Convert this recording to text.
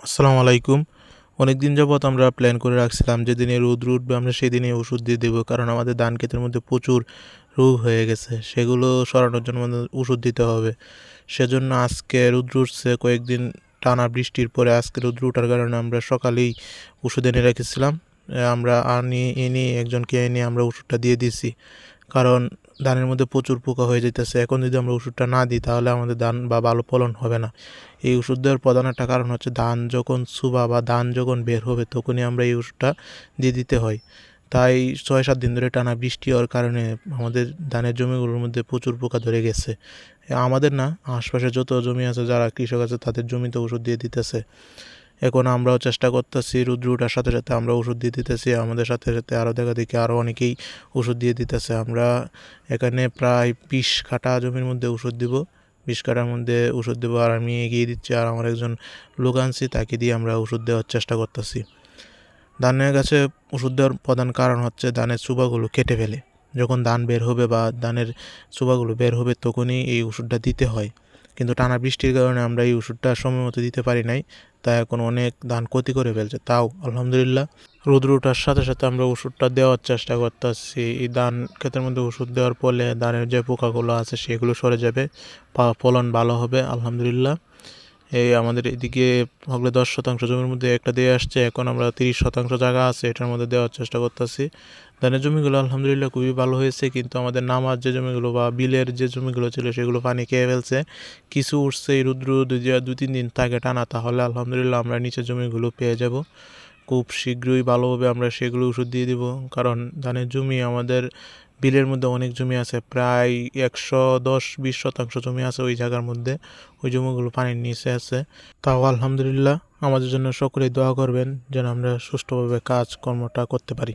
আসসালামু আলাইকুম। অনেক দিন যাবৎ আমরা প্ল্যান করে রাখছিলাম যেদিনে রৌদ্র উঠবে আমরা সেদিনে ওষুধ দিয়ে দেবো কারণ আমাদের ধান ক্ষেতের মধ্যে প্রচুর রোগ হয়ে গেছে। সেগুলো সরানোর জন্য আমাদের ওষুধ দিতে হবে। সেজন্য আজকে রৌদ্র উঠছে কয়েকদিন টানা বৃষ্টির পরে আজকে রৌদ্র ওঠার কারণে আমরা সকালেই ওষুধ এনে রেখেছিলাম। আমরা আনি, এনে একজনকে এনে আমরা ওষুধটা দিয়ে দিছি কারণ ধানের মধ্যে প্রচুর পোকা হয়ে যেতেছে এখন যদি আমরা ওষুধটা না দিই, তাহলে আমাদের ধান বা ভালো ফলন হবে না। এই ওষুধ দেওয়ার প্রধান একটা কারণ হচ্ছে ধান যখন সুবা বা ধান যখন বের হবে, তখনই আমরা এই ওষুধটা দিয়ে দিতে হয়। তাই ছয় সাত দিন ধরে টানা বৃষ্টি হওয়ার কারণে আমাদের ধানের জমিগুলোর মধ্যে প্রচুর পোকা ধরে গেছে। আমাদের না, আশপাশে যত জমি আছে, যারা কৃষক আছে, তাদের জমিতে ওষুধ দিয়ে দিতেছে। এখন আমরাও চেষ্টা করতেছি রুদ্র ওঠার সাথে সাথে আমরা ওষুধ দিয়ে দিতেছি, আমাদের সাথে সাথে আরও দেখা দেখি আরও অনেকেই ওষুধ দিয়ে দিতেছে। আমরা এখানে প্রায় বিশ কাঠা জমির মধ্যে ওষুধ দিব, বিশ কাঠার মধ্যে ওষুধ দেবো আর আমি এগিয়ে দিচ্ছি আর আমার একজন লোক আনছি, তাকে দিয়ে আমরা ওষুধ দেওয়ার চেষ্টা করতেছি। ধানের গাছে ওষুধ দেওয়ার প্রধান কারণ হচ্ছে ধানের চুবাগুলো কেটে ফেলে। যখন ধান বের হবে বা ধানের চুবাগুলো বের হবে তখনই এই ওষুধটা দিতে হয়। কিন্তু টানা বৃষ্টির কারণে আমরা এই ওষুধটা সময় মতো দিতে পারি নাই। তাই এখন অনেক ধান ক্ষতি করে ফেলছে। তাও, আলহামদুলিল্লাহ রোদ্র ওঠার সাথে সাথে আমরা ওষুধটা দেওয়ার চেষ্টা করতেছি। এই ধান ক্ষেতের মধ্যে ওষুধ দেওয়ার ফলে ধানের যে পোকাগুলো আছে, সেগুলো সরে যাবে ফলন ভালো হবে, আলহামদুলিল্লাহ। এই আমাদের এদিকে হগলে দশ শতাংশ জমির মধ্যে একটা দিয়ে আসছে, এখন আমরা তিরিশ শতাংশ জায়গা আছে, এটার মধ্যে দেওয়ার চেষ্টা করতেছি। ধানের জমিগুলো আলহামদুলিল্লাহ খুবই ভালো হয়েছে, কিন্তু আমাদের নামার যে জমিগুলো বা বিলের যে জমিগুলো ছিল সেগুলো পানি খেয়ে ফেলছে। কিছু উঠছে এই রুদ্র দুই দু তিন দিন থাকে টানা, তাহলে আলহামদুলিল্লাহ আমরা নিচের জমিগুলো পেয়ে যাব। খুব শীঘ্রই ভালোভাবে আমরা সেগুলো ওষুধ দিয়ে দিব, কারণ ধানের জমি আমাদের বিলের মধ্যে অনেক জমি আছে, প্রায় একশো দশ বিশ শতাংশ জমি আছে ওই জায়গার মধ্যে। ওই জমিগুলো পানির নিচে আছে। তাও আলহামদুলিল্লাহ, আমাদের জন্য সকলেই দোয়া করবেন যেন আমরা সুষ্ঠুভাবে কাজকর্মটা করতে পারি।